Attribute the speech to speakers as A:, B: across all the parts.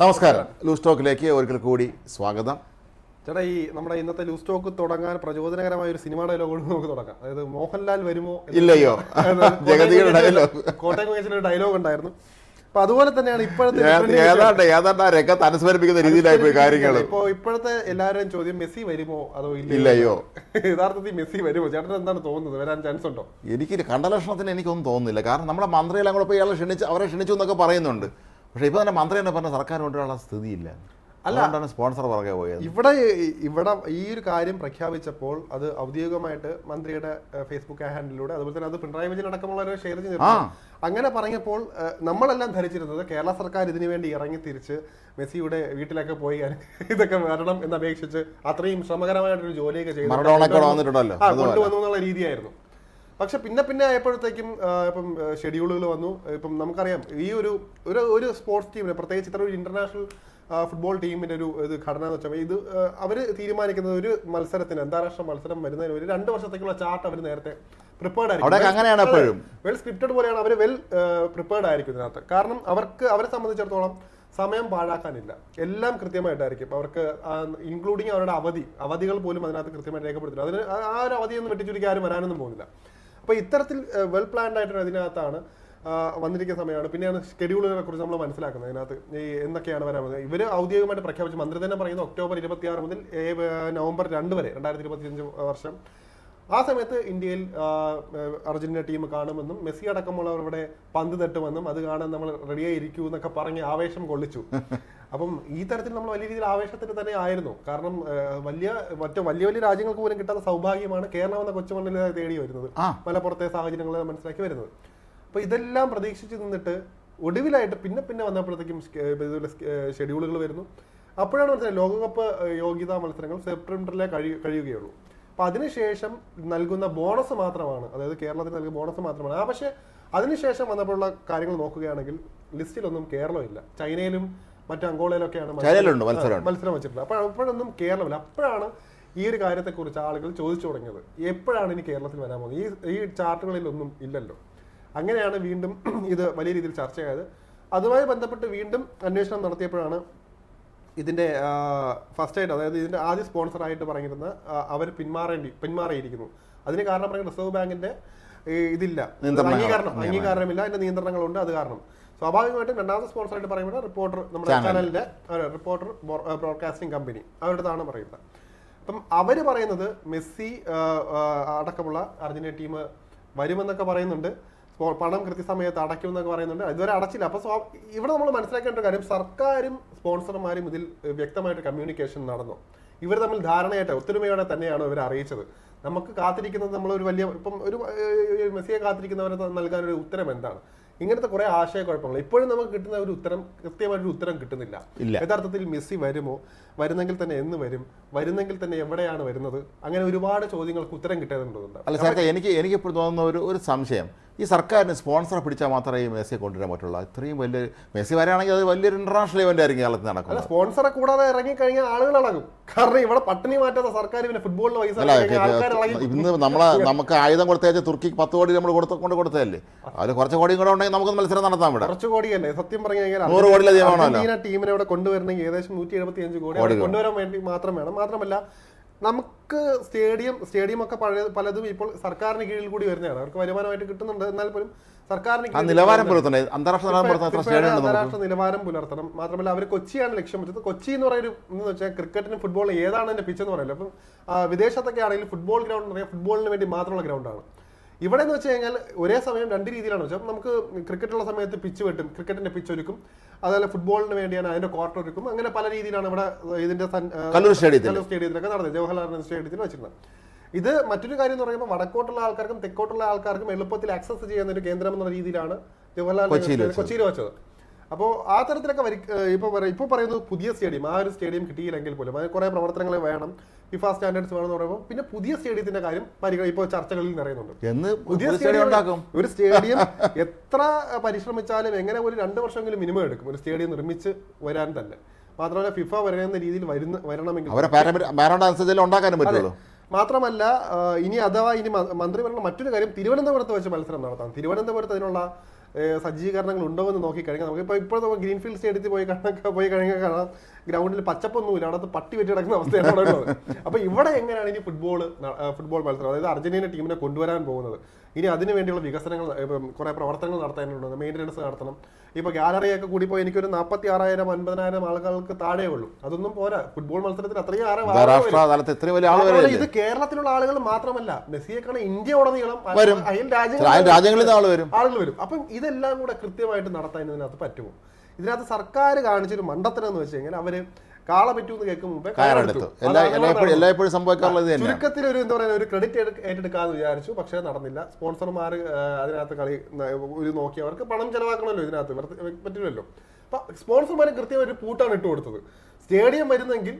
A: നമസ്കാരം. ലൂസ് ടോക്കിലേക്ക് ഒരിക്കൽ കൂടി സ്വാഗതം.
B: ചേട്ടാ ഈ നമ്മുടെ ഇന്നത്തെ ലൂസ് ടോക്ക് തുടങ്ങാൻ പ്രചോദനകരമായ ഒരു സിനിമ ഡയലോഗ് നമുക്ക് തുടങ്ങാം. അതായത് മോഹൻലാൽ വരുമോ
A: ഇല്ലയോ?
B: അതായത്
A: ജഗതിയുടെ ഡയലോഗ്.
B: കോട്ടയം ഒരു ഡയലോഗ് ഉണ്ടായിരുന്നു. അപ്പൊ അതുപോലെ തന്നെയാണ് ഇപ്പോഴത്തെ
A: ഏതാണ്ട് ഏതാണ്ട് ആ രംഗത്ത് അനുസ്മരിപ്പിക്കുന്ന രീതിയിലായി പോയി കാര്യങ്ങൾ.
B: ഇപ്പോ ഇപ്പോഴത്തെ എല്ലാവരും ചോദ്യം മെസ്സി വരുമോ അതോ
A: ഇല്ലയോ?
B: യഥാർത്ഥത്തിൽ മെസ്സി വരുമോ? ചേട്ടൻ എന്താണ് തോന്നുന്നത്? വരാൻ ചാൻസ് ഉണ്ടോ?
A: എനിക്ക് കണ്ടലക്ഷണത്തിന് എനിക്കൊന്നും തോന്നുന്നില്ല. കാരണം നമ്മുടെ മന്ത്രിയെല്ലാം കൂടെ പോയി ഇയാളെ ക്ഷണിച്ച് അവരെ ക്ഷണിച്ചു എന്നൊക്കെ പറയുന്നുണ്ട്. പക്ഷേ ഇപ്പോൾ തന്നെ മന്ത്രി തന്നെ പറഞ്ഞ സർക്കാർ കൊണ്ടുള്ള സ്ഥിതിയില്ല അല്ലാണ്ടാണ് സ്പോൺസർ പുറകെ പോയത്.
B: ഇവിടെ ഇവിടെ ഈ ഒരു കാര്യം പ്രഖ്യാപിച്ചപ്പോൾ അത് ഔദ്യോഗികമായിട്ട് മന്ത്രിയുടെ ഫേസ്ബുക്ക് ഹാൻഡിലൂടെ അതുപോലെ തന്നെ അത് പിണറായി വിജയൻ അടക്കമുള്ളവരെ ഷെയർ ചെയ്തു അങ്ങനെ പറഞ്ഞപ്പോൾ നമ്മളെല്ലാം ധരിച്ചിരുന്നത് കേരള സർക്കാർ ഇതിനു വേണ്ടി ഇറങ്ങി തിരിച്ച് മെസ്സിയുടെ വീട്ടിലൊക്കെ പോയി ഇതൊക്കെ വരണം എന്നപേക്ഷിച്ച് അത്രയും ശ്രമകരമായിട്ടൊരു ജോലിയൊക്കെ ചെയ്തു കൊണ്ടുവന്നു എന്നുള്ള രീതിയായിരുന്നു. പക്ഷെ പിന്നെ പിന്നെ ആയപ്പോഴത്തേക്കും ഇപ്പം ഷെഡ്യൂളുകൾ വന്നു. ഇപ്പം നമുക്കറിയാം ഈ ഒരു ഒരു ഒരു സ്പോർട്സ് ടീമിന് പ്രത്യേകിച്ച് ഇത്ര ഒരു ഇന്റർനാഷണൽ ഫുട്ബോൾ ടീമിന്റെ ഒരു ഇത് ഘടന എന്ന് വെച്ചാൽ ഇത് അവർ തീരുമാനിക്കുന്നത് ഒരു മത്സരത്തിന് അന്താരാഷ്ട്ര മത്സരം വരുന്നതിന് ഒരു രണ്ട് വർഷത്തേക്കുള്ള ചാർട്ട് അവർ നേരത്തെ പ്രിപ്പയർഡ്
A: ആയിരിക്കും.
B: വെൽ സ്ക്രിപ്റ്റഡ് പോലെയാണ് അവർ വെൽ പ്രിപ്പേർഡ് ആയിരിക്കും ഇതിനകത്ത്. കാരണം അവർക്ക് അവരെ സംബന്ധിച്ചിടത്തോളം സമയം പാഴാക്കാനില്ല. എല്ലാം കൃത്യമായിട്ടായിരിക്കും. അവർക്ക് ഇൻക്ലൂഡിങ് അവരുടെ അവധി അവധികൾ പോലും അതിനകത്ത് കൃത്യമായിട്ട് രേഖപ്പെടുത്തില്ല. അതിന് ആ- ആ ഒരു അവധിയൊന്നും വെട്ടിച്ചുരുക്കി ആരും വരാനൊന്നും പോകുന്നില്ല. അപ്പോൾ ഇത്തരത്തിൽ വെൽ പ്ലാൻഡ് ആയിട്ട് അതിനകത്താണ് വന്നിരിക്കുന്ന സമയമാണ്. പിന്നെയാണ് ഷെഡ്യൂളുകളെ കുറിച്ച് നമ്മൾ മനസ്സിലാക്കുന്നത് അതിനകത്ത്. ഈ എന്തൊക്കെയാണ് വരാൻ പോകുന്നത്? ഇവർ ഔദ്യോഗികമായിട്ട് പ്രഖ്യാപിച്ചു മന്ത്രി തന്നെ പറയുന്നത് ഒക്ടോബർ ഇരുപത്തിയാറ് മുതൽ നവംബർ രണ്ട് വരെ രണ്ടായിരത്തി ഇരുപത്തിയഞ്ച് വർഷം. ആ സമയത്ത് ഇന്ത്യയിൽ അർജന്റീന ടീം കാണുമെന്നും മെസ്സി അടക്കമുള്ളവർ ഇവിടെ പന്ത് തട്ടുമെന്നും അത് കാണാൻ നമ്മൾ റെഡിയായി ഇരിക്കൂ എന്നൊക്കെ പറഞ്ഞ് ആവേശം കൊള്ളിച്ചു. അപ്പം ഈ തരത്തിൽ നമ്മൾ വലിയ രീതിയിൽ ആവേശത്തിൽ തന്നെ ആയിരുന്നു. കാരണം വലിയ മറ്റു വലിയ വലിയ രാജ്യങ്ങൾക്ക് പോലും കിട്ടാത്ത സൗഭാഗ്യമാണ് കേരളം എന്ന കൊച്ചുമണ്ണിൽ തേടി വരുന്നത്.
A: പല
B: മലപ്പുറത്തെ സാഹചര്യങ്ങൾ മനസ്സിലാക്കി വരുന്നത്. അപ്പൊ ഇതെല്ലാം പ്രതീക്ഷിച്ച് നിന്നിട്ട് ഒടുവിലായിട്ട് പിന്നെ പിന്നെ വന്നപ്പോഴത്തേക്കും ഇതുപോലെ ഷെഡ്യൂളുകൾ വരുന്നു. അപ്പോഴാണ് മനസ്സിലായത് ലോകകപ്പ് യോഗ്യതാ മത്സരങ്ങൾ സെപ്റ്റംബറിലെ കഴി കഴിയുകയുള്ളൂ. അപ്പൊ അതിനുശേഷം നൽകുന്ന ബോണസ് മാത്രമാണ്. അതായത് കേരളത്തിന് നൽകുന്ന ബോണസ് മാത്രമാണ്. ആ പക്ഷേ അതിനുശേഷം വന്നപ്പോഴുള്ള കാര്യങ്ങൾ നോക്കുകയാണെങ്കിൽ ലിസ്റ്റിലൊന്നും കേരളമില്ല ചൈനയിലും മറ്റു അങ്കോളയിലൊക്കെയാണ് മത്സരം- വെച്ചിട്ടുണ്ട് അപ്പോൾ അപ്പോഴൊന്നും കേരളമില്ല. അപ്പോഴാണ് ഈ ഒരു കാര്യത്തെക്കുറിച്ച് ആളുകൾ ചോദിച്ചു തുടങ്ങിയത്. എപ്പോഴാണ് ഇനി കേരളത്തിൽ വരാൻ പോകുന്നത്? ഈ ഈ ചാർട്ടുകളിലൊന്നും ഇല്ലല്ലോ. അങ്ങനെയാണ് വീണ്ടും ഇത് വലിയ രീതിയിൽ ചർച്ചയായത്. അതുമായി ബന്ധപ്പെട്ട് വീണ്ടും അന്വേഷണം നടത്തിയപ്പോഴാണ് ഇതിന്റെ ഫസ്റ്റ് ആയിട്ട് അതായത് ഇതിന്റെ ആദ്യ സ്പോൺസർ ആയിട്ട് പറഞ്ഞിരുന്ന അവർ പിന്മാറേണ്ടി പിന്മാറിയിരിക്കുന്നു. അതിന് കാരണം പറയുന്നത് റിസർവ് ബാങ്കിന്റെ ഇതില്ല. അംഗീകാരണം അംഗീകാരമില്ല അതിന്റെ നിയന്ത്രണങ്ങളുണ്ട് അത് കാരണം. സ്വാഭാവികമായിട്ടും രണ്ടാമത്തെ സ്പോൺസർ ആയിട്ട് പറയുന്നത് റിപ്പോർട്ടർ നമ്മുടെ. ചാനലിന്റെ റിപ്പോർട്ടർ ബ്രോഡ്കാസ്റ്റിംഗ് കമ്പനി അവരുടേതാണ് പറയുന്നത്. അപ്പം അവർ പറയുന്നത് മെസ്സി അടക്കമുള്ള അർജന്റീന ടീം വരുമെന്നൊക്കെ പറയുന്നുണ്ട്. പണം കൃത്യസമയത്ത് അടയ്ക്കും എന്നൊക്കെ പറയുന്നുണ്ട്. ഇതുവരെ അടച്ചില്ല. അപ്പൊ സ്വാ- ഇവിടെ നമ്മൾ മനസ്സിലാക്കേണ്ട കാര്യം സർക്കാരും സ്പോൺസർമാരും ഇതിൽ വ്യക്തമായിട്ട് കമ്മ്യൂണിക്കേഷൻ നടന്നു. ഇവർ തമ്മിൽ ധാരണയായിട്ട് ഒത്തൊരുമയോടെ തന്നെയാണ് ഇവർ അറിയിച്ചത്. നമുക്ക് കാത്തിരിക്കുന്നത് നമ്മൾ ഒരു വലിയ ഇപ്പം ഒരു മെസ്സിയെ കാത്തിരിക്കുന്നവരെ നൽകാൻ ഒരു ഉത്തരം എന്താണ് ഇങ്ങനത്തെ കുറെ ആശയക്കുഴപ്പങ്ങൾ. ഇപ്പോഴും നമുക്ക് കിട്ടുന്ന ഒരു ഉത്തരം കൃത്യമായിട്ടൊരു ഉത്തരം കിട്ടുന്നില്ല. യഥാർത്ഥത്തിൽ മെസ്സി വരുമോ? വരുന്നെങ്കിൽ തന്നെ എന്ന് വരും? വരുന്നെങ്കിൽ തന്നെ എവിടെയാണ് വരുന്നത്? അങ്ങനെ ഒരുപാട് ചോദ്യങ്ങൾക്ക് ഉത്തരം കിട്ടേണ്ടതുണ്ട്
A: അല്ല സാർ എനിക്ക് എനിക്ക് ഇപ്പോൾ തോന്നുന്ന ഒരു ഒരു സംശയം. ഈ സർക്കാരിന് സ്പോൺസറെ പിടിച്ചാൽ മാത്രമേ ഈ മെസ്സിയെ കൊണ്ടുവരാൻ പറ്റുള്ളൂ. ഇത്രയും വലിയ മെസ്സി വരാണെങ്കിൽ അത് വലിയൊരു ഇന്റർനാഷണൽ ഇവന്റ് ആയിരിക്കും കേരളത്തിൽ
B: അല്ല
A: നടക്കുന്നത്
B: സ്പോൺസറെ കൂടാതെ ഇറങ്ങി കഴിഞ്ഞാൽ ആളുകൾ ഇളകും കാരണം ഇവിടെ പട്ടിണി മാറ്റാത്ത സർക്കാർ പിന്നെ ഫുട്ബോളിൽ പൈസ
A: ഇന്ന് നമ്മളെ നമുക്ക് ആയുധം കൊടുത്തേച്ച് തുർക്കിക്ക് പത്ത് കോടി നമ്മൾ കൊടുത്ത കൊണ്ട് കൊടുത്തതല്ലേ? അതിൽ കുറച്ച് കോടിയും കൂടെ ഉണ്ടെങ്കിൽ നമുക്ക് മത്സരം നടത്താം ഇവിടെ.
B: കുറച്ച് കോടിയല്ലേ? സത്യം പറഞ്ഞു കഴിഞ്ഞാൽ ടീമിനെ ഇവിടെ കൊണ്ടുവരണമെങ്കിൽ ഏകദേശം നൂറ്റി എഴുപത്തി അഞ്ച് കോടി കൊണ്ടുവരാൻ വേണ്ടി മാത്രം വേണം. മാത്രമല്ല നമുക്ക് സ്റ്റേഡിയം സ്റ്റേഡിയം ഒക്കെ പഴയ പലതും ഇപ്പോൾ സർക്കാരിന് കീഴിൽ കൂടി വരുന്നതാണ്. അവർക്ക് വരുമാനമായിട്ട് കിട്ടുന്നുണ്ട്. എന്നാൽ പോലും സർക്കാരിന്
A: നിലവാരം പുലർത്തണം. അന്താരാഷ്ട്ര നിലവാരം
B: പുലർത്തണം. മാത്രമല്ല അവർ കൊച്ചിയാണ് ലക്ഷ്യം വെച്ചത്. കൊച്ചി എന്ന് പറയുന്ന എന്ന് വെച്ചാൽ ക്രിക്കറ്റിനും ഫുട്ബോളിനും ഏതാണ് അതിന്റെ പിച്ച് എന്ന് പറയുന്നത്? അപ്പം വിദേശത്തൊക്കെ ആണെങ്കിൽ ഫുട്ബോൾ ഗ്രൗണ്ട് എന്ന് ഫുട്ബോളിന് വേണ്ടി മാത്രമുള്ള ഗ്രൗണ്ടാണ് ഇവിടെ എന്ന് വെച്ച് കഴിഞ്ഞാൽ ഒരേ സമയം രണ്ട് രീതിയിലാണ്. വെച്ചാൽ നമുക്ക് ക്രിക്കറ്റുള്ള സമയത്ത് പിച്ച് വെട്ടും ക്രിക്കറ്റിന്റെ പിച്ച് ഒരുക്കും. അതുപോലെ ഫുട്ബോളിന് വേണ്ടിയാണ് അതിന്റെ കോർട്ട് ഒരുക്കും. അങ്ങനെ പല രീതിയിലാണ് ഇവിടെ ഇതിന്റെ സ്റ്റേഡിയത്തിലൊക്കെ നടന്നത്. ജവഹർലാൽ നെഹ്റു സ്റ്റേഡിയത്തിൽ വെച്ചിരുന്നത്. ഇത് മറ്റൊരു കാര്യം എന്ന് പറയുമ്പോൾ വടക്കോട്ടുള്ള ആൾക്കാർക്കും തെക്കോട്ടുള്ള ആൾക്കാർക്കും എളുപ്പത്തിൽ ആക്സസ് ചെയ്യുന്ന ഒരു കേന്ദ്രം എന്ന രീതിയിലാണ് ജവഹർലാൽ
A: കൊച്ചിയിൽ
B: വെച്ചത്. അപ്പോൾ ആ തരത്തിലൊക്കെ വരി ഇപ്പോൾ പറയാം ഇപ്പോൾ പറയുന്നത് പുതിയ സ്റ്റേഡിയം ആ ഒരു സ്റ്റേഡിയം കിട്ടിയില്ലെങ്കിൽ പോലും അതിന് കുറേ പ്രവർത്തനങ്ങൾ വേണം ഫിഫ സ്റ്റാൻഡേർഡ്സ് വേണം എന്ന് പറയുമ്പോൾ പിന്നെ പുതിയ സ്റ്റേഡിയത്തിന്റെ കാര്യം പരിഗണ ഇപ്പോൾ ചർച്ചകളിൽ നിറയുന്നുണ്ട്
A: എന്ന്
B: പുതിയ
A: സ്റ്റേഡിയം ഉണ്ടാക്കും.
B: ഒരു സ്റ്റേഡിയം എത്ര പരിശ്രമിച്ചാലും എങ്ങനെ ഒരു രണ്ട് വർഷമെങ്കിലും മിനിമം എടുക്കും ഒരു സ്റ്റേഡിയം നിർമ്മിച്ച് വരാൻ തന്നെ. മാത്രമല്ല ഫിഫ വരുന്ന രീതിയിൽ വരുന്ന വരണമെങ്കിൽ
A: അവരെ ഉണ്ടാക്കാനും പറ്റുള്ളൂ.
B: മാത്രമല്ല ഇനി അഥവാ ഇനി മന്ത്രി പറഞ്ഞ മറ്റൊരു കാര്യം തിരുവനന്തപുരത്ത് വെച്ച് മത്സരം നടത്താം. തിരുവനന്തപുരത്ത് അതിനുള്ള സജ്ജീകരണങ്ങൾ ഉണ്ടോ എന്ന് നോക്കി കഴിഞ്ഞാൽ നമുക്ക് ഇപ്പോൾ ഇപ്പോൾ നമ്മൾ ഗ്രീൻഫീൽഡ് സ്റ്റേഡിയത്തിൽ പോയി കാണാൻ പോയി കഴിഞ്ഞാൽ കാണാം. ഗ്രൗണ്ടിൽ പച്ചപ്പൊന്നുമില്ല. അവിടെ പട്ടി വെട്ടി കിടക്കുന്ന അവസ്ഥയാണ് അവിടെ ഉള്ളത്. അപ്പോൾ ഇവിടെ എങ്ങനെയാണ് ഇനി ഫുട്ബോൾ ഫുട്ബോൾ മത്സരം? അതായത് അർജന്റീന ടീമിനെ കൊണ്ടുവരാൻ പോകുന്നത്. ഇനി അതിനു വേണ്ടിയുള്ള വികസനങ്ങൾ കുറേ പ്രവർത്തനങ്ങൾ നടത്താനുണ്ട് മെയിന്റനൻസ് നടത്തണം. ഇപ്പോൾ ഗാലറിയൊക്കെ കൂടി പോയി എനിക്കൊരു നാൽപ്പത്തി ആറായിരം അൻപതിനായിരം ആളുകൾക്ക് താഴെ ഉള്ളൂ. അതൊന്നും പോരാ. ഫുട്ബോൾ മത്സരത്തിൽ അത്രയും ആറ് ഇത് കേരളത്തിലുള്ള ആളുകൾ മാത്രമല്ല മെസ്സിയെക്കാണ് ഇന്ത്യ ഉടനീളം അയൽ രാജ്യങ്ങളിൽ ആളുകൾ വരും. അപ്പം ഇതെല്ലാം കൂടെ കൃത്യമായിട്ട് നടത്താൻ ഇതിനകത്ത് പറ്റുമോ? ഇതിനകത്ത് സർക്കാർ കാണിച്ചൊരു മണ്ടത്തരം എന്ന് വെച്ച് കഴിഞ്ഞാൽ അവർ കാള പറ്റൂ എന്ന് കേൾക്കും മുമ്പേ
A: കയറെടുത്തു. എല്ലാ എല്ലായ്പ്പോഴും സംഭവിക്കാറുള്ളത്
B: ചുരുക്കത്തിൽ ഒരു എന്താ പറയുക ഒരു ക്രെഡിറ്റ് ഏറ്റെടുക്കാന്ന് വിചാരിച്ചു പക്ഷേ നടന്നില്ല. സ്പോൺസർമാർ അതിനകത്ത് കളി ഒരു നോക്കി അവർക്ക് പണം ചെലവാക്കണമല്ലോ ഇതിനകത്ത് പറ്റില്ലല്ലോ. അപ്പൊ സ്പോൺസർമാർ കൃത്യമായി ഒരു പൂട്ടാണ് ഇട്ട് കൊടുത്തത്. സ്റ്റേഡിയം വരുന്നെങ്കിൽ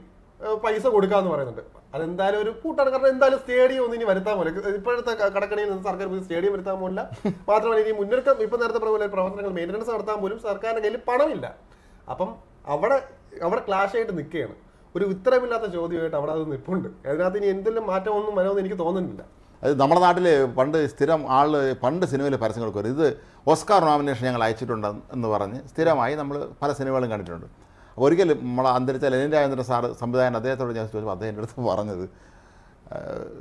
B: പൈസ കൊടുക്കാന്ന് പറയുന്നുണ്ട്. അതെന്തായാലും ഒരു പൂട്ടാണ്. കാരണം എന്തായാലും സ്റ്റേഡിയം ഒന്നും ഇനി വരുത്താൻ പോലെ. ഇപ്പോഴത്തെ കടക്കണിയിൽ നിന്ന് സർക്കാർ സ്റ്റേഡിയം വരുത്താൻ പോലില്ല. മാത്രമല്ല ഇനി മുന്നൊരുക്കം ഇപ്പൊ നേരത്തെ പറഞ്ഞ പോലെ പ്രവർത്തനങ്ങൾ മെയിന്റനൻസ് നടത്താൻ പോലും സർക്കാരിന്റെ കയ്യിൽ പണമില്ല. അപ്പം അവിടെ അവിടെ ക്ലാഷ് ആയിട്ട് നിൽക്കുകയാണ്. ഒരു ഉത്തരമില്ലാത്ത ചോദ്യമായിട്ട് അവിടെ അത് നിൽപ്പുണ്ട്. അതിനകത്ത് ഇനി എന്തെങ്കിലും മാറ്റമൊന്നും വരുമെന്ന് എനിക്ക് തോന്നുന്നില്ല.
A: അത് നമ്മുടെ നാട്ടിൽ പണ്ട് സ്ഥിരം ആൾ പണ്ട് സിനിമയിൽ പരസ്യം കൊടുക്കും ഇത് ഓസ്കാർ നോമിനേഷൻ ഞങ്ങൾ അയച്ചിട്ടുണ്ട് എന്ന് പറഞ്ഞ് സ്ഥിരമായി നമ്മൾ പല സിനിമകളും കണ്ടിട്ടുണ്ട്. അപ്പോൾ ഒരിക്കലും നമ്മളെ അന്തരിച്ച ലെനിൻ രാജേന്ദ്ര സാറ് സംവിധായകൻ അദ്ദേഹത്തോട് ഞാൻ ചോദിച്ചപ്പോൾ അദ്ദേഹം എന്റെ അടുത്ത് പറഞ്ഞത്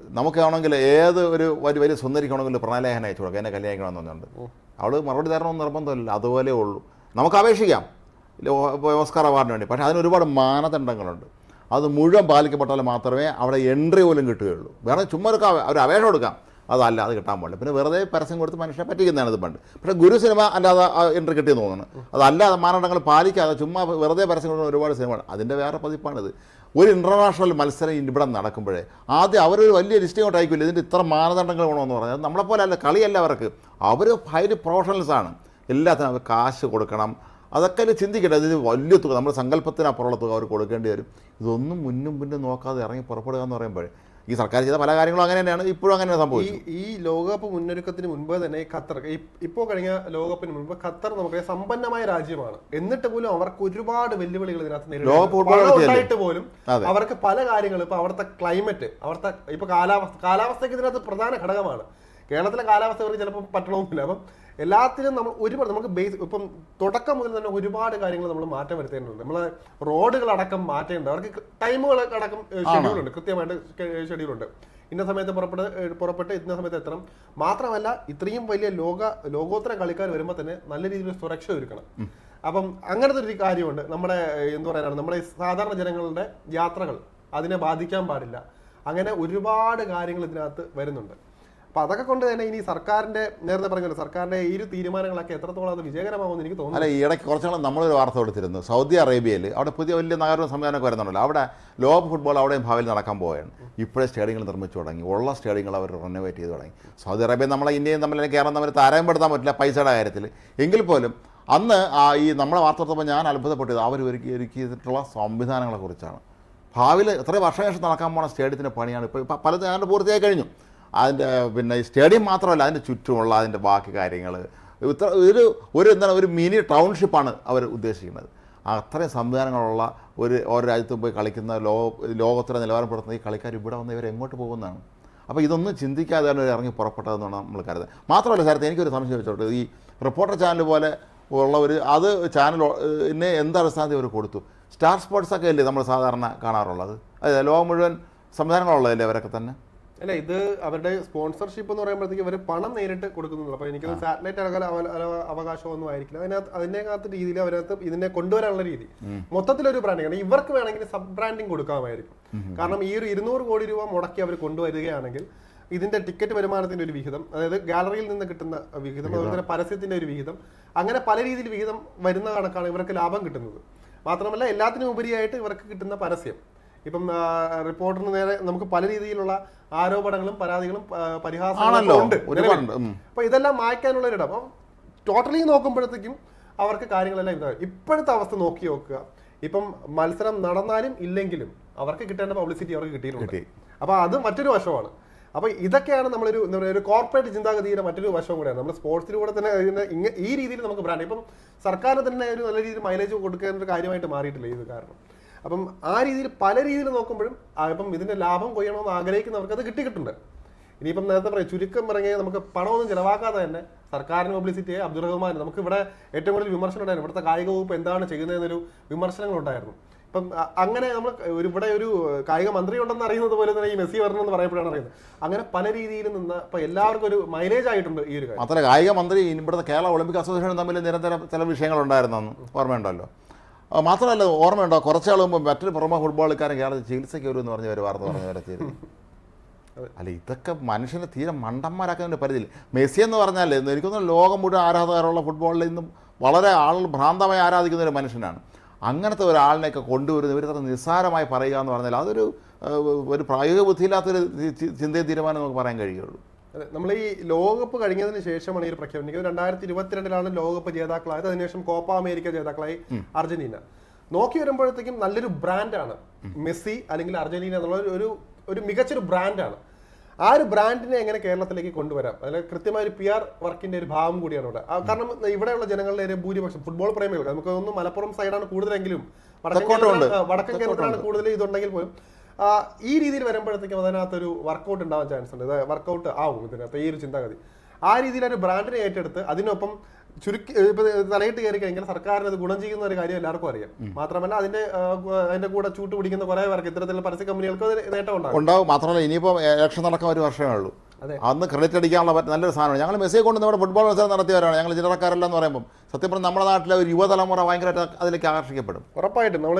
A: നമുക്കാണെങ്കിൽ ഏത് ഒരു വലിയ വലിയ സുന്ദരിക്കാണെങ്കിൽ പ്രണയലേഖനം അയച്ചു കൊടുക്കാം. എന്നെ കല്യാണിക്കണമെന്ന് പറഞ്ഞുകൊണ്ട്. അവൾ മറുപടി തരണമെന്ന് നിർബന്ധമില്ല. അതുപോലെ ഉള്ളൂ. നമുക്ക് അപേക്ഷിക്കാം. ഓസ്കാർ അവാർഡിന് വേണ്ടി. പക്ഷേ അതിന് ഒരുപാട് മാനദണ്ഡങ്ങളുണ്ട്. അത് മുഴുവൻ പാലിക്കപ്പെട്ടാൽ മാത്രമേ അവിടെ എൻട്രി പോലും കിട്ടുകയുള്ളൂ. വേറെ ചുമ്മാ ഒരു അവർ അപേക്ഷ കൊടുക്കാം. അതല്ല അത് കിട്ടാൻ പാടില്ല. പിന്നെ വെറുതെ പരസ്യം കൊടുത്ത് മനുഷ്യനെ പറ്റിക്കുന്നതാണ് ഇത് പണ്ട്. പക്ഷേ ഗുരു സിനിമ അല്ലാതെ എൻട്രി കിട്ടിയെന്ന് തോന്നുന്നു. അതല്ലാതെ മാനദണ്ഡങ്ങൾ പാലിക്കാതെ ചുമ്മാ വെറുതെ പരസ്യം കൊടുക്കുന്ന ഒരുപാട് സിനിമകൾ. അതിന്റെ വേറെ പതിപ്പാണിത്. ഒരു ഇന്റർനാഷണൽ മത്സരം ഇവിടെ നടക്കുമ്പോഴേ ആദ്യം അവരൊരു വലിയ ലിസ്റ്റ് കൊണ്ട് അയക്കില്ല ഇതിന്റെ ഇത്ര മാനദണ്ഡങ്ങൾ വേണമെന്ന് പറഞ്ഞാൽ നമ്മളെപ്പോലെ അല്ല കളിയല്ല അവർക്ക്. അവർ ഹൈലി പ്രൊഫഷണൽസ് ആണ്. എല്ലാത്തിനും അവർ കാശ് കൊടുക്കണം. അതൊക്കെ അതിൽ ചിന്തിക്കട്ടെ. ഇത് വലിയ തുക നമ്മുടെ സങ്കല്പത്തിനപ്പുറമുള്ള തുക അവർ കൊടുക്കേണ്ടി വരും. ഇതൊന്നും മുന്നും പിന്നും നോക്കാതെ ഇറങ്ങി പുറപ്പെടുക എന്ന് പറയുമ്പോൾ ഈ സർക്കാർ ചെയ്ത പല കാര്യങ്ങളും അങ്ങനെ തന്നെയാണ്. ഇപ്പോഴും അങ്ങനെ
B: ഈ ഈ ലോകകപ്പ് മുന്നൊരുക്കത്തിന് മുൻപ് തന്നെ ഖത്തർ ഇപ്പോൾ കഴിഞ്ഞ ലോകകപ്പിന് മുൻപ് ഖത്തർ നമുക്ക് സമ്പന്നമായ രാജ്യമാണ്. എന്നിട്ട് പോലും അവർക്ക് ഒരുപാട് വെല്ലുവിളികൾ ഇതിനകത്ത് പോലും. അവർക്ക് പല കാര്യങ്ങളും ഇപ്പൊ അവിടുത്തെ ക്ലൈമറ്റ് അവിടുത്തെ ഇപ്പൊ കാലാവസ്ഥ കാലാവസ്ഥയ്ക്ക് ഇതിനകത്ത് പ്രധാന ഘടകമാണ്. കേരളത്തിലെ കാലാവസ്ഥ ചിലപ്പോൾ പറ്റണമെന്നില്ല അപ്പം എല്ലാത്തിലും നമ്മൾ ഒരുപാട് നമുക്ക് ബേസ് ഇപ്പം തുടക്കം മുതൽ തന്നെ ഒരുപാട് കാര്യങ്ങൾ നമ്മൾ മാറ്റം വരുത്തേണ്ടതുണ്ട്. നമ്മളെ റോഡുകളടക്കം മാറ്റേണ്ടത്. അവർക്ക് ടൈമുകൾ അടക്കം ഷെഡ്യൂളുണ്ട് കൃത്യമായിട്ട് ഷെഡ്യൂളുണ്ട് ഇന്ന സമയത്ത് പുറപ്പെട്ട് പുറപ്പെട്ട് ഇന്ന സമയത്ത് എത്തണം. മാത്രമല്ല ഇത്രയും വലിയ ലോക ലോകോത്തര കളിക്കാർ വരുമ്പോൾ തന്നെ നല്ല രീതിയിൽ സുരക്ഷ ഒരുക്കണം. അപ്പം അങ്ങനത്തെ ഒരു കാര്യമുണ്ട്. നമ്മുടെ എന്ത് പറയാനാണ്? നമ്മുടെ സാധാരണ ജനങ്ങളുടെ യാത്രകൾ അതിനെ ബാധിക്കാൻ പാടില്ല. അങ്ങനെ ഒരുപാട് കാര്യങ്ങൾ ഇതിനകത്ത് വരുന്നുണ്ട്. അപ്പൊ അതൊക്കെ കൊണ്ട് തന്നെ ഇനി സർക്കാരിന്റെ നേരത്തെ പറഞ്ഞല്ലോ സർക്കാരിന്റെ ഈ ഒരു തീരുമാനങ്ങളൊക്കെ എത്രത്തോളം അത് വിജയകരമാകുമെന്ന് എനിക്ക് തോന്നുന്നു
A: അല്ല ഇടയ്ക്ക് കുറച്ചുകൂടെ നമ്മളൊരു വാർത്ത കൊടുത്തിരുന്നു. സൗദി അറേബ്യയിൽ അവിടെ പുതിയ വലിയ നഗരവും സംവിധാനമൊക്കെ വരുന്നുണ്ടല്ലോ. അവിടെ ലോക ഫുട്ബോൾ അവിടെയും ഭാവിയിൽ നടക്കാൻ പോവുകയാണ്. ഇപ്പോഴേ സ്റ്റേഡിയങ്ങൾ നിർമ്മിച്ചു തുടങ്ങി. ഉള്ള സ്റ്റേഡിയങ്ങൾ അവർ റെനോവേറ്റ് ചെയ്ത് തുടങ്ങി. സൗദി അറേബ്യ നമ്മളെ ഇന്ത്യയും തമ്മിൽ കേരളം തമ്മിൽ താരതമ്യപ്പെടുത്താൻ പറ്റില്ല പൈസയുടെ കാര്യത്തിൽ. എങ്കിൽ പോലും അന്ന് ആ ഈ നമ്മളെ വാർത്ത കൊടുത്തപ്പോൾ ഞാൻ അത്ഭുതപ്പെട്ടത് അവർ ഒരുക്കി ഒരുക്കിയിട്ടുള്ള സംവിധാനങ്ങളെക്കുറിച്ചാണ് ഭാവിയിൽ എത്ര വർഷം ശേഷം നടക്കാൻ പോകുന്ന സ്റ്റേഡിയത്തിന്റെ പണിയാണ്. ഇപ്പോൾ പലത് ഏതാണ്ട് പൂർത്തിയായി കഴിഞ്ഞു. അതിന്റെ പിന്നെ സ്റ്റേഡിയം മാത്രമല്ല അതിന്റെ ചുറ്റുമുള്ള അതിന്റെ ബാക്കി കാര്യങ്ങൾ. ഇത്ര ഒരു ഒരു എന്താണ് ഒരു മിനി ടൗൺഷിപ്പാണ് അവർ ഉദ്ദേശിക്കുന്നത്. അത്രയും സംവിധാനങ്ങളുള്ള ഒരു ഓരോ രാജ്യത്തും പോയി കളിക്കുന്ന ലോകോത്തര നിലവാരം പുറത്തുന്ന ഈ കളിക്കാർ ഇവിടെ വന്ന് ഇവർ എങ്ങോട്ട് പോകുന്നതാണ്. അപ്പോൾ ഇതൊന്നും ചിന്തിക്കാതെയാണ് ഇവർ ഇറങ്ങി പുറപ്പെട്ടതെന്നാണ് നമ്മൾ കരുതുന്നത്. മാത്രമല്ല സാരത്തെ എനിക്കൊരു സംശയം വെച്ചോട്ടെ ഈ റിപ്പോർട്ടർ ചാനൽ പോലെ ഉള്ള ഒരു അത് ചാനൽ എന്നെ എന്തടിസ്ഥാനത്തിൽ അവർ കൊടുത്തു? സ്റ്റാർ സ്പോർട്സൊക്കെ അല്ലേ നമ്മൾ സാധാരണ കാണാറുള്ളത്? അതെ ലോകം മുഴുവൻ സംവിധാനങ്ങളുള്ളതല്ലേ അവരൊക്കെ തന്നെ?
B: അല്ല ഇത് അവരുടെ സ്പോൺസർഷിപ്പ് എന്ന് പറയുമ്പോഴത്തേക്ക് അവർ പണം നേരിട്ട് കൊടുക്കുന്നുള്ളൂ അപ്പൊ എനിക്കത് സാറ്റലൈറ്റ് അടക്കം അവകാശമൊന്നും ആയിരിക്കില്ല. അതിനകത്ത് അതിനകത്ത് രീതിയിൽ അവരകത്ത് ഇതിനെ കൊണ്ടുവരാനുള്ള രീതി. മൊത്തത്തിലൊരു ബ്രാൻഡിങ് കാരണം ഇവർക്ക് വേണമെങ്കിൽ സബ് ബ്രാൻഡിങ് കൊടുക്കാമായിരിക്കും. കാരണം ഈ ഒരു ഇരുന്നൂറ് കോടി രൂപ മുടക്കി അവർ കൊണ്ടുവരികയാണെങ്കിൽ ഇതിന്റെ ടിക്കറ്റ് വരുമാനത്തിന്റെ ഒരു വിഹിതം അതായത് ഗാലറിയിൽ നിന്ന് കിട്ടുന്ന വിഹിതം അതുപോലെ തന്നെ പരസ്യത്തിന്റെ ഒരു വിഹിതം അങ്ങനെ പല രീതിയിൽ വിഹിതം വരുന്ന കണക്കാണ് ഇവർക്ക് ലാഭം കിട്ടുന്നത്. മാത്രമല്ല എല്ലാത്തിനും ഉപരിയായിട്ട് ഇവർക്ക് കിട്ടുന്ന പരസ്യം. ഇപ്പം റിപ്പോർട്ടറിന് നേരെ നമുക്ക് പല രീതിയിലുള്ള ആരോപണങ്ങളും പരാതികളും പരിഹാസങ്ങളും ഉണ്ട്. അപ്പൊ ഇതെല്ലാം മായ്ക്കാനുള്ള ഒരിടം. അപ്പം ടോട്ടലി നോക്കുമ്പോഴത്തേക്കും അവർക്ക് കാര്യങ്ങളെല്ലാം ഇതാണ് ഇപ്പോഴത്തെ അവസ്ഥ നോക്കി നോക്കുക. ഇപ്പം മത്സരം നടന്നാലും ഇല്ലെങ്കിലും അവർക്ക് കിട്ടേണ്ട പബ്ലിസിറ്റി അവർക്ക് കിട്ടിയിട്ടുണ്ട്.
A: കിട്ടി.
B: അപ്പൊ അത് മറ്റൊരു വശമാണ്. അപ്പൊ ഇതൊക്കെയാണ് നമ്മളൊരു എന്താ പറയുക ഒരു കോർപ്പറേറ്റ് ചിന്താഗതിയുടെ മറ്റൊരു വശം കൂടെയാണ്. നമ്മൾ സ്പോർട്സിലൂടെ തന്നെ ഇങ്ങനെ ഈ രീതിയിൽ നമുക്ക് ബ്രാൻഡ് ഇപ്പം സർക്കാർ തന്നെ ഒരു നല്ല രീതിയിൽ മൈലേജ് കൊടുക്കേണ്ട ഒരു കാര്യമായിട്ട് മാറിയിട്ടില്ല ഇത് കാരണം. അപ്പം ആ രീതിയിൽ പല രീതിയിൽ നോക്കുമ്പോഴും ഇപ്പം ഇതിന്റെ ലാഭം കൊയ്യണമെന്ന് ആഗ്രഹിക്കുന്നവർക്ക് അത് കിട്ടി കിട്ടുന്നുണ്ട് ഇനിയിപ്പം നേരത്തെ പറയും ചുരുക്കം പറഞ്ഞാൽ നമുക്ക് പണമൊന്നും ചിലവാക്കാതെ തന്നെ സർക്കാരിന് പബ്ലിസിറ്റി അബ്ദുൾ റഹ്മാൻ നമുക്ക് ഇവിടെ ഏറ്റവും കൂടുതൽ വിമർശനം ഉണ്ടായിരുന്നു. ഇവിടുത്തെ കായിക വകുപ്പ് എന്താണ് ചെയ്യുന്നതെന്നൊരു വിമർശനങ്ങൾ ഉണ്ടായിരുന്നു. ഇപ്പം അങ്ങനെ നമ്മൾ ഒരു ഇവിടെ ഒരു കായിക മന്ത്രി ഉണ്ടെന്ന് അറിയുന്നത് പോലെ തന്നെ ഈ മെസ്സി വരണമെന്ന് പറയപ്പെടുകയാണ് അറിയുന്നത്. അങ്ങനെ പല രീതിയിൽ നിന്ന് ഇപ്പൊ എല്ലാവർക്കും ഒരു മൈലേജ് ആയിട്ടുണ്ട് ഈ ഒരു കാര്യം.
A: മാത്രമല്ല കായിക മന്ത്രി ഇവിടുത്തെ കേരള ഒളിമ്പിക് അസോസിയേഷൻ തമ്മിൽ നിരന്തരം ചില വിഷയങ്ങൾ ഉണ്ടായിരുന്നു ഓർമ്മയുണ്ടല്ലോ. മാത്രമല്ല ഓർമ്മയുണ്ടോ? കുറച്ചാൾ മുമ്പ് മറ്റൊരു പുറമെ ഫുട്ബോൾ കളിക്കാരൻ കേരളത്തിൽ ചികിത്സയ്ക്ക് വരും എന്ന് പറഞ്ഞ ഒരു വാർത്ത പറഞ്ഞു വരെ ചെയ്തു അല്ല ഇതൊക്കെ മനുഷ്യനെ തീരെ മണ്ടന്മാരാക്കുന്നതിന്റെ പരിധിയിൽ. മെസ്സി എന്ന് പറഞ്ഞാൽ എനിക്കൊന്നും ലോകം മുഴുവൻ ആരാധകരുള്ള ഫുട്ബോളിൽ നിന്നും വളരെ ആളുകൾ ഭ്രാന്തമായി ആരാധിക്കുന്ന ഒരു മനുഷ്യനാണ്. അങ്ങനത്തെ ഒരാളിനെയൊക്കെ കൊണ്ടുവരുന്ന ഇവർ ഇത്ര നിസ്സാരമായി പറയുക എന്ന് പറഞ്ഞാൽ അതൊരു ഒരു പ്രായോഗിക ബുദ്ധിയില്ലാത്തൊരു ചിന്തയും തീരുമാനം നമുക്ക് പറയാൻ കഴിയുള്ളൂ.
B: അതെ, നമ്മൾ ഈ ലോകകപ്പ് കഴിഞ്ഞതിന് ശേഷമാണ് ഈ എനിക്ക് രണ്ടായിരത്തി ഇരുപത്തിരണ്ടിലാണ് ലോകകപ്പ് ജേതാക്കളായത്. അതിനുശേഷം കോപ്പ അമേരിക്ക ജേതാക്കളായി അർജന്റീന. നോക്കി വരുമ്പോഴത്തേക്കും നല്ലൊരു ബ്രാൻഡാണ്. മെസ്സി അല്ലെങ്കിൽ അർജന്റീന എന്നുള്ള ഒരു- ഒരു മികച്ചൊരു ബ്രാൻഡാണ്. ആ ഒരു ബ്രാൻഡിനെ എങ്ങനെ കേരളത്തിലേക്ക് കൊണ്ടുവരാം? അതിൽ കൃത്യമായ ഒരു പി ആർ വർക്കിന്റെ ഒരു ഭാഗം കൂടിയാണ് ഇവിടെ. കാരണം ഇവിടെയുള്ള ജനങ്ങളുടെ ഒരു ഭൂരിപക്ഷം ഫുട്ബോൾ പ്രേമികൾ നമുക്ക് തോന്നുന്നു മലപ്പുറം സൈഡാണ് കൂടുതലെങ്കിലും വടക്കൻ. കേരളത്തിലാണ്- കൂടുതൽ ഇതുണ്ടെങ്കിൽ പോലും ഈ രീതിയിൽ വരുമ്പോഴത്തേക്കും അതിനകത്തൊരു വർക്കൗട്ട് ഉണ്ടാവാൻ ചാൻസ് ഉണ്ട്. വർക്കൗട്ട് ആവും ഇതിനകത്ത്. ഈ ഒരു ചിന്താഗതി. ആ രീതിയിൽ ഒരു ബ്രാൻഡിനെ ഏറ്റെടുത്ത് അതിനൊപ്പം ചുരുക്കി ഇപ്പൊ തലയിട്ട് കയറി കഴിഞ്ഞാൽ സർക്കാരിന് അത് ഗുണം ചെയ്യുന്ന ഒരു കാര്യം എല്ലാവർക്കും അറിയാം. മാത്രമല്ല അതിന്റെ അതിന്റെ കൂടെ ചൂട്ട് പിടിക്കുന്ന കുറെ പേർക്ക് ഇത്തരത്തിലുള്ള പരസ്യ കമ്പനികൾക്ക് നേട്ടം ഉണ്ടാകും.
A: ഉണ്ടാവും മാത്രമല്ല ഇനിയിപ്പോൾ ഇലക്ഷൻ നടക്കാൻ ഒരു വർഷമേ ഉള്ളൂ. അന്ന് ക്രെഡിറ്റ് അടിക്കാനുള്ള നല്ലൊരു സാധനമാണ്. ഞങ്ങൾ മെസ്സിയെ കൊണ്ട് നമ്മുടെ ഫുട്ബോൾ മത്സരം നടത്തിയവരാണ്. ഞങ്ങൾ ചില്ലറക്കാരല്ല എന്ന് പറയുമ്പോൾ സത്യം പറഞ്ഞാൽ നമ്മുടെ നാട്ടിലെ ഒരു യുവതലമുറ ഭയങ്കരമായിട്ട് അതിലേക്ക് ആകർഷിക്കപ്പെടും.
B: ഉറപ്പായിട്ടും. നമ്മൾ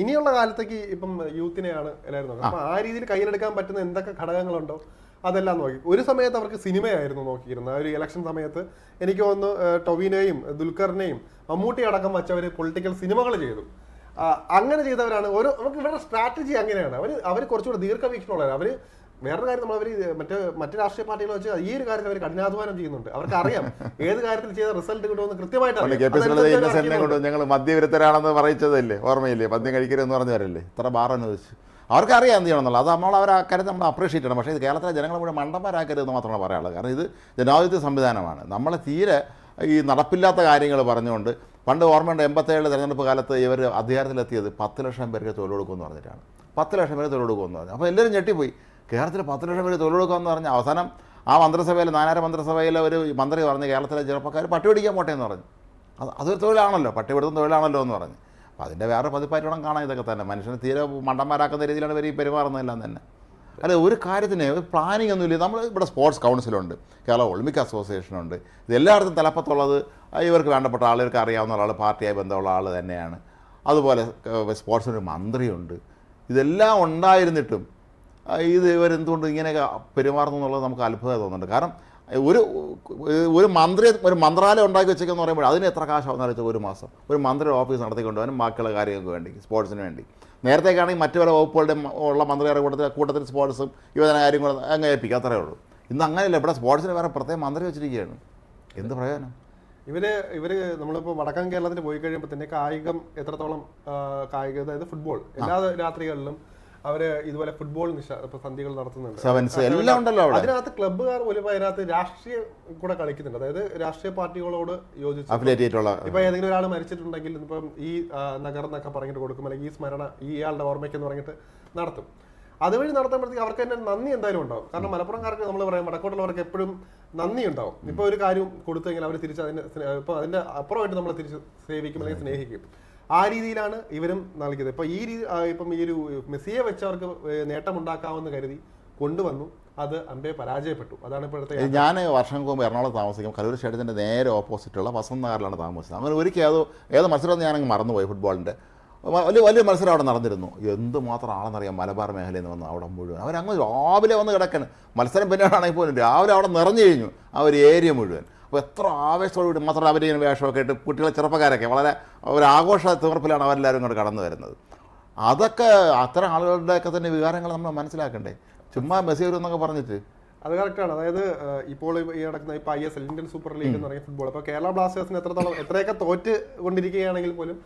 B: ഇനിയുള്ള കാലത്തേക്ക് ഇപ്പം യൂത്തിനെയാണ് എല്ലാവരും നോക്കുന്നത്. അപ്പൊ ആ രീതിയിൽ കയ്യിലെടുക്കാൻ പറ്റുന്ന എന്തൊക്കെ ഘടകങ്ങളുണ്ടോ അതെല്ലാം നോക്കി. ഒരു സമയത്ത് അവർക്ക് സിനിമയായിരുന്നു നോക്കിയിരുന്നത്. ആ ഒരു ഇലക്ഷൻ സമയത്ത് എനിക്ക് തോന്നുന്നു ടൊവിനെയും ടൊവിനോയും ദുൽഖറിനെയും മമ്മൂട്ടി അടക്കം വച്ചവർ പൊളിറ്റിക്കൽ സിനിമകൾ ചെയ്തു. അങ്ങനെ ചെയ്തവരാണ്. ഓരോ നമുക്ക് ഇവരുടെ സ്ട്രാറ്റജി അങ്ങനെയാണ്. അവർ അവർ കുറച്ചുകൂടെ ദീർഘവീക്ഷണമുള്ളവർ അവർ വേറൊരു കാര്യം നമ്മൾ അവർ മറ്റേ മറ്റു രാഷ്ട്രീയ പാർട്ടികളെ വെച്ച് ഈ ഒരു കാര്യത്തിൽ അവർ കഠിനാധ്വാനം ചെയ്യുന്നുണ്ട്. അവർക്ക് അറിയാം ഏത് കാര്യത്തിൽ ചെയ്ത റിസൾട്ട് കിട്ടുമെന്ന് കൃത്യമായിട്ട് അറിയാം.
A: കൊണ്ട് ഞങ്ങൾ മദ്യവിരുദ്ധരാണെന്ന് പറയിച്ചതല്ലേ? ഓർമ്മയില്ലേ? മദ്യം കഴിക്കരുതെന്ന് പറഞ്ഞവരല്ലേ? ഇത്ര ബാർ അനുവദിച്ചു അവർക്കറിയാം എന്ത് ചെയ്യണം എന്നുള്ളത് അത് നമ്മൾ അവർ കാര്യം നമ്മൾ അപ്രീഷിയേറ്റ് ചെയ്യണം. പക്ഷേ ഇത് കേരളത്തിലെ ജനങ്ങൾ മുഴുവൻ മണ്ടന്മാരാക്കരുതെന്ന് മാത്രമാണ് പറയാനുള്ളത്. കാരണം ഇത് ജനാധിപത്യ സംവിധാനമാണ്. നമ്മളെ തീരെ ഈ നടപ്പില്ലാത്ത കാര്യങ്ങൾ പറഞ്ഞുകൊണ്ട് പണ്ട് ഓർമ്മയുണ്ട് എൺപത്തേഴ് തെരഞ്ഞെടുപ്പ് കാലത്ത് ഇവർ അധികാരത്തിലെത്തിയത് പത്ത് ലക്ഷം പേർക്ക് തൊഴിൽ കൊടുക്കുമെന്ന് പറഞ്ഞിട്ടാണ്. പത്ത് ലക്ഷം പേര് തൊഴിൽ കൊടുക്കുമെന്ന് പറഞ്ഞു. അപ്പോൾ എല്ലാവരും ഞെട്ടിപ്പോയി. കേരളത്തിൽ പത്ത് ലക്ഷം പേര് തൊഴിൽ പറഞ്ഞ അവസാനം ആ മന്ത്രിസഭയിൽ നാനാര മന്ത്രിസഭയിലെ ഒരു മന്ത്രി പറഞ്ഞ് കേരളത്തിലെ ചെറുപ്പക്കാർ പട്ടി പിടിക്കാൻ പോട്ടെ എന്ന് പറഞ്ഞു. അത് അതൊരു തൊഴിലാണല്ലോ പട്ടി പിടുത്തം തൊഴിലാണല്ലോ എന്ന് പറഞ്ഞു. അപ്പോൾ അതിന്റെ വേറെ പതിപ്പായിട്ട് കാണാൻ ഇതൊക്കെ തന്നെ. മനുഷ്യനെ തീരെ മണ്ടന്മാരാക്കുന്ന രീതിയിലാണ് ഇവർ ഈ പെരുമാറുന്നതെല്ലാം തന്നെ. അല്ല ഒരു കാര്യത്തിന് ഒരു പ്ലാനിങ് ഒന്നുമില്ല നമ്മൾ ഇവിടെ സ്പോർട്സ് കൗൺസിലുണ്ട് കേരള ഒളിമ്പിക് അസോസിയേഷനുണ്ട് ഇത് എല്ലായിടത്തും തലപ്പത്തുള്ളത് ഇവർക്ക് വേണ്ടപ്പെട്ട ആളുകൾക്ക് അറിയാവുന്ന ഒരാൾ പാർട്ടിയായി ബന്ധമുള്ള ആൾ തന്നെയാണ്. അതുപോലെ സ്പോർട്സിനൊരു മന്ത്രിയുണ്ട്. ഇതെല്ലാം ഉണ്ടായിരുന്നിട്ടും ഇത് ഇവരെന്തുകൊണ്ട് ഇങ്ങനെയൊക്കെ പെരുമാറുന്നു എന്നുള്ളത് നമുക്ക് അത്ഭുതം തോന്നുന്നുണ്ട്. കാരണം ഒരു ഒരു മന്ത്രി ഒരു മന്ത്രാലയം ഉണ്ടാക്കി വെച്ചേക്കെന്ന് പറയുമ്പോൾ അതിന് എത്ര കാശാവുന്ന വെച്ചാൽ ഒരു മാസം. ഒരു മന്ത്രിയുടെ ഓഫീസ് നടത്തിക്കൊണ്ടുപോകാനും ബാക്കിയുള്ള കാര്യങ്ങൾക്ക് വേണ്ടി സ്പോർട്സിന് വേണ്ടി. നേരത്തേക്കാണെങ്കിൽ മറ്റു പല വകുപ്പുകളുടെ ഉള്ള മന്ത്രിയുടെ കൂട്ടത്തിൽ കൂട്ടത്തിൽ സ്പോർട്സും യുവജന കാര്യങ്ങളും അങ്ങ് ഏൽപ്പിക്കും. അത്രേ ഉള്ളൂ. ഇന്ന് അങ്ങനെയല്ല ഇവിടെ സ്പോർട്സിന് വേറെ പ്രത്യേക മന്ത്രി വെച്ചിരിക്കുകയാണ്. എന്ത് പ്രയോജനം?
B: ഇവർ ഇവർ നമ്മളിപ്പോ വടക്കൻ കേരളത്തിൽ പോയി കഴിയുമ്പോൾ തന്നെ കായികം എത്രത്തോളം കായിക അതായത് ഫുട്ബോൾ എല്ലാ രാത്രികളിലും അവർ ഇതുപോലെ ഫുട്ബോൾ സന്ധികൾ നടത്തുന്നുണ്ട്.
A: സെവൻസ് എല്ലാം ഉണ്ടല്ലോ അവിടെ.
B: അതിനകത്ത് ക്ലബ്ബുകാർ പോലും അതിനകത്ത് രാഷ്ട്രീയ കൂടെ കളിക്കുന്നുണ്ട്. അതായത് രാഷ്ട്രീയ പാർട്ടികളോട് യോജിച്ച്
A: അഫിലേറ്റ് ചെയ്തിട്ടുള്ള
B: ഇപ്പൊ ഏതെങ്കിലും ഒരാൾ മരിച്ചിട്ടുണ്ടെങ്കിൽ ഇപ്പം ഈ നഗരം നഗർ എന്നൊക്കെ പറഞ്ഞിട്ട് കൊടുക്കും. അല്ലെങ്കിൽ ഈ സ്മരണ ഈ ഇയാളുടെ ഓർമ്മയ്ക്ക് എന്ന് പറഞ്ഞിട്ട് നടത്തും. അതുവഴി നടത്തുമ്പോഴത്തേക്ക് അവർക്ക് തന്നെ നന്ദി എന്തായാലും ഉണ്ടാവും. കാരണം മലപ്പുറംകാർക്ക് നമ്മൾ പറയാം വടക്കോട്ടുള്ളവർക്ക് എപ്പോഴും നന്ദി ഉണ്ടാവും. ഇപ്പൊ ഒരു കാര്യം കൊടുത്തെങ്കിൽ അവർ തിരിച്ച് അതിന്റെ സ്നേ- ഇപ്പൊ അതിന്റെ അപ്പുറമായിട്ട് നമ്മൾ തിരിച്ച് സേവിക്കും അല്ലെങ്കിൽ സ്നേഹിക്കും. ആ രീതിയിലാണ് ഇവരും നൽകിയത്. ഇപ്പം ഈ രീതി ഇപ്പം ഈ ഒരു മെസ്സിയെ വെച്ചവർക്ക് നേട്ടമുണ്ടാക്കാമെന്ന് കരുതി കൊണ്ടുവന്നു. അത് അമ്പയെ പരാജയപ്പെട്ടു. അതാണ് ഇപ്പോഴത്തെ
A: ഞാൻ വർഷം മുമ്പ് എറണാകുളത്ത് താമസിക്കും കലൂർ സ്റ്റേഡിയത്തിന്റെ നേരെ ഓപ്പോസിറ്റുള്ള വസന്ത നഗറിലാണ് താമസിച്ചത്. അങ്ങനെ ഒരിക്കൽ ഏതോ ഏതോ മത്സരം ഞാനങ്ങ് മറന്നുപോയി ഫുട്ബോളിന്റെ വലിയ വലിയ മത്സരം അവിടെ നടന്നിരുന്നു. എന്ത് എന്തുമാത്രം ആളെന്നറിയാം മലബാർ മേഖലയിൽ നിന്ന് വന്ന് അവിടെ മുഴുവൻ. അവരങ്ങ് രാവിലെ വന്ന് കിടക്കണം. മത്സരം പിന്നീടാണെങ്കിൽ പോലും രാവിലെ അവിടെ നിറഞ്ഞു കഴിഞ്ഞു ആ ഒരു ഏരിയ മുഴുവൻ. അപ്പോൾ എത്ര ആവേശത്തോടുകൂടി മാത്രം അവർ ഇങ്ങനെ വേഷമൊക്കെ ഇട്ട് കുട്ടികളെ ചെറുപ്പക്കാരൊക്കെ വളരെ ഒരു ആഘോഷ തീർപ്പിലാണ് അവരെല്ലാവരും ഇങ്ങോട്ട് കടന്നു വരുന്നത്. അതൊക്കെ അത്തരം ആളുകളുടെയൊക്കെ തന്നെ വികാരങ്ങൾ നമ്മൾ മനസ്സിലാക്കണ്ടേ? ചുമ്മാ മെസ്സി വരും എന്നൊക്കെ പറഞ്ഞിട്ട്.
B: അത് കറക്റ്റാണ് അതായത് ഇപ്പോൾ ഈ നടക്കുന്ന ഇപ്പൊ I S L Indian super league എന്ന് പറയുന്ന ഫുട്ബോൾ അപ്പോൾ കേരള ബ്ലാസ്റ്റേഴ്സിന് എത്രത്തോളം എത്രയൊക്കെ തോറ്റ് കൊണ്ടിരിക്കുകയാണെങ്കിൽ പോലും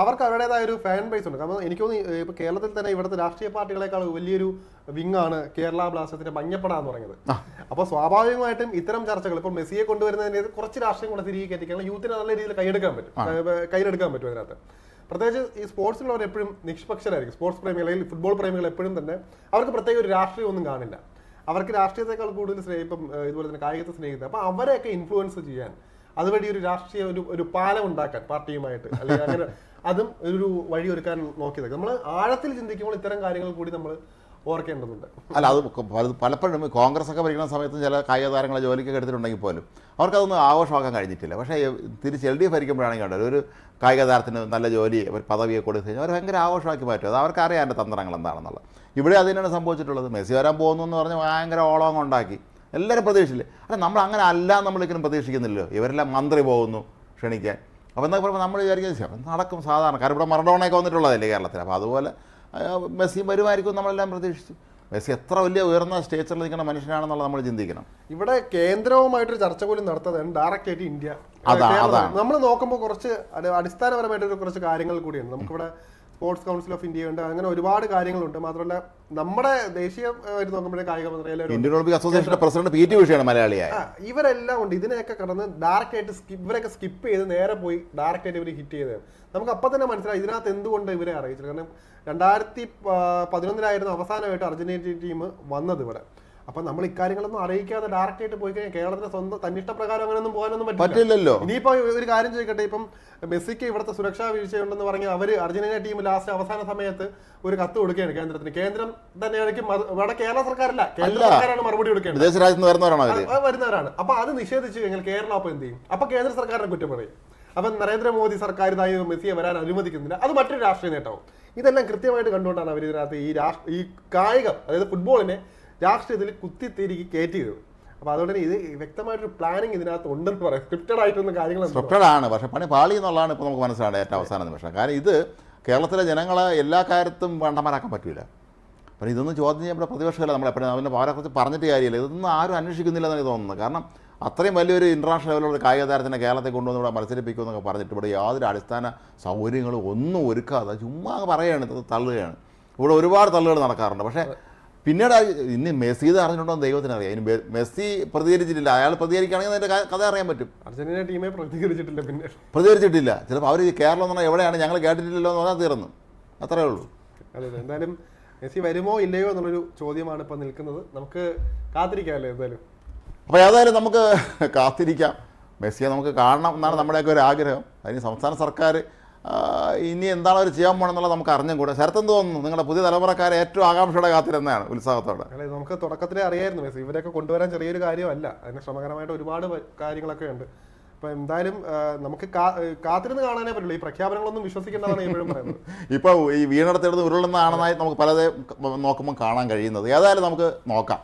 B: അവർക്ക് അവരുടേതായ ഒരു ഫാൻ ബേസ് ഉണ്ട്. കാരണം എനിക്ക് തോന്നുന്നു ഇപ്പൊ കേരളത്തിൽ തന്നെ ഇവിടുത്തെ രാഷ്ട്രീയ പാർട്ടികളെക്കാൾ വലിയൊരു വിങ് ആണ് കേരള ബ്ലാസ്റ്റേഴ്സിന്റെ മഞ്ഞപ്പട എന്ന് പറയുന്നത്. അപ്പൊ സ്വാഭാവികമായിട്ടും ഇത്തരം ചർച്ചകൾ ഇപ്പോൾ മെസ്സിയെ കൊണ്ടുവരുന്നതിന് കുറച്ച് രാഷ്ട്രീയം കൂടെ തിരികെ കയറ്റിക്കാൻ യൂത്തിന് നല്ല രീതിയിൽ കൈയെടുക്കാൻ പറ്റും. കയ്യിലെടുക്കാൻ പറ്റും അതിനകത്ത്. പ്രത്യേകിച്ച് ഈ സ്പോർട്സിലുള്ളവർ എപ്പോഴും നിഷ്പക്ഷരായിരിക്കും. സ്പോർട്സ് പ്രേമികൾ അല്ലെങ്കിൽ ഫുട്ബോൾ പ്രേമികൾ എപ്പോഴും തന്നെ അവർക്ക് പ്രത്യേക ഒരു രാഷ്ട്രീയം ഒന്നും കാണില്ല. അവർക്ക് രാഷ്ട്രീയത്തെക്കാൾ കൂടുതൽ സ്നേഹം ഇപ്പം ഇതുപോലെ തന്നെ കായികത്തെ സ്നേഹിക്കുന്നത്. അപ്പൊ അവരെയൊക്കെ ഇൻഫ്ലുവൻസ് ചെയ്യാൻ അതുവഴി ഒരു രാഷ്ട്രീയ ഒരു ഒരു പാലം ഉണ്ടാക്കാൻ പാർട്ടിയുമായിട്ട്. അല്ലെങ്കിൽ അങ്ങനെ അതും ഒരു വഴി ഒരുക്കാൻ നോക്കിയത് നമ്മൾ ആഴത്തിൽ ചിന്തിക്കുമ്പോൾ ഇത്തരം കാര്യങ്ങൾ കൂടി നമ്മൾ ഓർക്കേണ്ടതുണ്ട്.
A: അല്ല അത് പല- പലപ്പോഴും കോൺഗ്രസ് ഒക്കെ ഭരിക്കുന്ന സമയത്ത് ചില കായിക താരങ്ങളെ ജോലിക്കൊക്കെ എടുത്തിട്ടുണ്ടെങ്കിൽ പോലും അവർക്കതൊന്നും ആഘോഷമാക്കാൻ കഴിഞ്ഞിട്ടില്ല. പക്ഷേ തിരിച്ച് എൽ ഡി എഫ് ഭരിക്കുമ്പോഴാണെങ്കിൽ ഒരു കായിക താരത്തിന് നല്ല ജോലി ഒരു പദവിയെ കൊടുത്തു കഴിഞ്ഞാൽ അവർ ഭയങ്കര ആഘോഷമാക്കി മാറ്റും. അത് അവർക്ക് അറിയാം എന്റെ തന്ത്രങ്ങൾ എന്താണെന്നുള്ളത്. ഇവിടെ അതിനാണ് സംഭവിച്ചിട്ടുള്ളത് മെസ്സി വരാൻ പോകുന്നു എന്ന് പറഞ്ഞ് ഭയങ്കര ഓളം ഉണ്ടാക്കി. എല്ലാവരും പ്രതീക്ഷിച്ചില്ലേ? അല്ല നമ്മൾ അങ്ങനെ അല്ല നമ്മളിക്കലും പ്രതീക്ഷിക്കുന്നില്ലല്ലോ. ഇവരെല്ലാം മന്ത്രി പോകുന്നു ക്ഷണിക്കാൻ. അപ്പോൾ എന്താ പറയുമ്പോൾ നമ്മൾ വിചാരിക്കുന്നത് അപ്പം നടക്കും സാധാരണ. കാരണം ഇവിടെ മറഡോണയൊക്കെ വന്നിട്ടുള്ളതല്ലേ കേരളത്തിൽ. അപ്പോൾ അതുപോലെ മെസ്സിയും വരുമായിരിക്കും നമ്മളെല്ലാം പ്രതീക്ഷിച്ചു. മെസ്സി എത്ര വലിയ ഉയർന്ന സ്റ്റേച്ചറിൽ നിൽക്കുന്ന മനുഷ്യനാണെന്നുള്ളത് നമ്മൾ ചിന്തിക്കണം.
B: ഇവിടെ കേന്ദ്രവുമായിട്ടൊരു ചർച്ച പോലും നടത്താതാണ് ഡയറക്റ്റ് ആയിട്ട് ഇന്ത്യ. നമ്മൾ നോക്കുമ്പോൾ കുറച്ച് അടിസ്ഥാനപരമായിട്ടൊരു അടിസ്ഥാനപരമായിട്ട് കുറച്ച് കാര്യങ്ങൾ കൂടിയുണ്ട്. നമുക്കിവിടെ സ്പോർട്സ് കൗൺസിൽ ഓഫ് ഇന്ത്യ ഉണ്ട്. അങ്ങനെ ഒരുപാട് കാര്യങ്ങളുണ്ട്. മാത്രമല്ല നമ്മുടെ ദേശീയ നോക്കുമ്പോഴേ കായിക മന്ത്രാലയം
A: പ്രസിഡന്റ് പി ടി ഉഷയാണ് മലയാളിയായ.
B: ഇവരെല്ലാം ഉണ്ട്. ഇതിനെയൊക്കെ കടന്ന് ഡയറക്റ്റ് ആയിട്ട് സ്കിപ്പ് ഇവരൊക്കെ സ്കിപ്പ് ചെയ്ത് നേരെ പോയി ഡയറക്റ്റ് ആയിട്ട് ഇവർ ഹിറ്റ് ചെയ്തത്. നമുക്ക് അപ്പൊ തന്നെ മനസ്സിലായി ഇതിനകത്ത് എന്തുകൊണ്ട് ഇവരെ അറിയിച്ചത് കാരണം രണ്ടായിരത്തി പതിനൊന്നിലായിരുന്നു അവസാനമായിട്ട് അർജന്റീന ടീം വന്നത് ഇവിടെ. അപ്പൊ നമ്മൾ ഇക്കാര്യങ്ങളൊന്നും അറിയിക്കാതെ ഡയറക്റ്റ് ആയിട്ട് പോയി കഴിഞ്ഞാൽ കേരളത്തിന്റെ സ്വന്തം തന്നിഷ്ടപ്രകാരം അങ്ങനെയൊന്നും പോകാനൊന്നും പറ്റില്ല.
A: പറ്റില്ലല്ലോ.
B: ഇനിയിപ്പോ ഒരു കാര്യം ചോദിക്കട്ടെ ഇപ്പം മെസ്സിക്ക് ഇവിടുത്തെ സുരക്ഷാ വീഴ്ചയുണ്ടെന്ന് പറഞ്ഞ് അവർ അർജന്റീന ടീം ലാസ്റ്റ് അവസാന സമയത്ത് ഒരു കത്ത് കൊടുക്കുകയാണ് കേന്ദ്രത്തിന്. കേന്ദ്രം തന്നെ ഇവിടെ കേരള സർക്കാരല്ല.
A: കേരള.
B: സർക്കാരാണ് മറുപടി കൊടുക്കേണ്ടത്.
A: വരുന്നവരാണ്
B: അപ്പൊ അത് നിഷേധിച്ചു കഴിഞ്ഞാൽ കേരളം അപ്പൊ എന്ത് ചെയ്യും? അപ്പൊ കേന്ദ്ര സർക്കാരിനെ കുറ്റം പറയും. അപ്പൊ നരേന്ദ്രമോദി സർക്കാർ ഇതായി മെസ്സിയെ വരാൻ അനുവദിക്കുന്നില്ല. അത് മറ്റൊരു രാഷ്ട്രീയ നേട്ടവും. ഇതെല്ലാം കൃത്യമായിട്ട് കണ്ടുകൊണ്ടാണ് അവർ ഇതിനകത്ത് ഈ രാഷ്ട്ര ഈ കായികം അതായത് ഫുട്ബോളിനെ രാഷ്ട്രീയത്തിൽ കയറ്റി കയറ്റിയത് അപ്പൊ അതുകൊണ്ട് ഇത് വ്യക്തമായിട്ടൊരു പ്ലാനിങ് ഇതിനകത്ത് ഉണ്ടെന്ന് പറയാം. സ്ക്രിപ്റ്റഡ് ആയിട്ടൊന്നും കാര്യങ്ങൾ
A: സ്ക്രിപ്റ്റഡ് ആണ്. പക്ഷെ പണി പാളി എന്നുള്ളതാണ് ഇപ്പോൾ നമുക്ക് മനസ്സിലാണ് ഏറ്റവും അവസാന നിമിഷം കാരണം ഇത് കേരളത്തിലെ ജനങ്ങളെ എല്ലാ കാര്യത്തും വേണ്ടമാരാക്കാൻ പറ്റില്ല അപ്പം ഇതൊന്നും ചോദ്യം ചെയ്യുമ്പോൾ പ്രതിപക്ഷമല്ല നമ്മൾ എപ്പോഴും. അവന്റെ അവരെക്കുറിച്ച് പറഞ്ഞിട്ട് കാര്യമില്ല. ഇതൊന്നും ആരും അന്വേഷിക്കുന്നില്ല എനിക്ക് തോന്നുന്നത്. കാരണം അത്രയും വലിയൊരു ഇന്റർനാഷണൽ ലെവലിലുള്ള കായിക താരത്തിനെ കേരളത്തിൽ കൊണ്ടുവന്ന് ഇവിടെ മത്സരിപ്പിക്കുമെന്നൊക്കെ പറഞ്ഞിട്ട് ഇവിടെ യാതൊരു അടിസ്ഥാന സൗകര്യങ്ങളും ഒന്നും ഒരുക്കാതെ ചുമ്മാ പറയുകയാണ് തള്ളുകയാണ്. ഇവിടെ ഒരുപാട് തള്ളുകൾ നടക്കാറുണ്ട്. പക്ഷേ പിന്നീട് ഇന്ന് മെസ്സി മെസ്സിത് അറിഞ്ഞിട്ടുണ്ടോ ദൈവത്തിന് അറിയാം. ഇനി മെസ്സി പ്രതികരിച്ചിട്ടില്ല. അയാൾ പ്രതികരിക്കുകയാണെങ്കിൽ അതിന്റെ കഥ അറിയാൻ പറ്റും.
B: അർജന്റീന ടീമേ പ്രതികരിച്ചിട്ടില്ല പിന്നെ
A: പ്രതികരിച്ചിട്ടില്ല. ചിലപ്പോൾ അവർ കേരളം എന്ന് പറഞ്ഞാൽ എവിടെയാണ്? ഞങ്ങൾ കേട്ടിട്ടില്ലല്ലോ എന്ന് പറഞ്ഞാൽ തീർന്നു. അത്രേ ഉള്ളൂ.
B: അതെ എന്തായാലും മെസ്സി വരുമോ ഇല്ലയോ എന്നുള്ളൊരു ചോദ്യമാണ് ഇപ്പൊ നിൽക്കുന്നത്. നമുക്ക് കാത്തിരിക്കാമല്ലേ എന്തായാലും.
A: അപ്പോൾ ഏതായാലും നമുക്ക് കാത്തിരിക്കാം. മെസ്സിയെ നമുക്ക് കാണണം എന്നാണ് നമ്മുടെയൊക്കെ ഒരു ആഗ്രഹം. അതിന് സംസ്ഥാന സർക്കാർ ഇനി എന്താണ് അവർ ചെയ്യാൻ പോകണമെന്നുള്ളത് നമുക്ക് അറിഞ്ഞും കൂടെ. ശരത്തെന്ത് തോന്നുന്നു? നിങ്ങളുടെ പുതിയ തലമുറക്കാരെ ഏറ്റവും ആകാംക്ഷയുടെ കാത്തിരുന്നതാണ് ഉത്സാഹത്തോടെ.
B: അല്ലെ നമുക്ക് തുടക്കത്തിലേ അറിയായിരുന്നു. മെസ്സി ഇവരൊക്കെ കൊണ്ടുവരാൻ ചെറിയൊരു കാര്യമല്ല. അതിന് ശ്രമകരമായിട്ട് ഒരുപാട് കാര്യങ്ങളൊക്കെ ഉണ്ട്. അപ്പൊ എന്തായാലും നമുക്ക് കാത്തിരുന്ന് കാണാനേ പറ്റുള്ളൂ. ഈ പ്രഖ്യാപനങ്ങളൊന്നും വിശ്വസിക്കേണ്ടതാണ് എപ്പോഴും പറയുന്നത്.
A: ഇപ്പൊ ഈ വീണെടുത്തെടുത്ത് ഉരുളുന്നതാണെന്നായി നമുക്ക് പലതേ നോക്കുമ്പോൾ കാണാൻ കഴിയുന്നത്. ഏതായാലും നമുക്ക് നോക്കാം.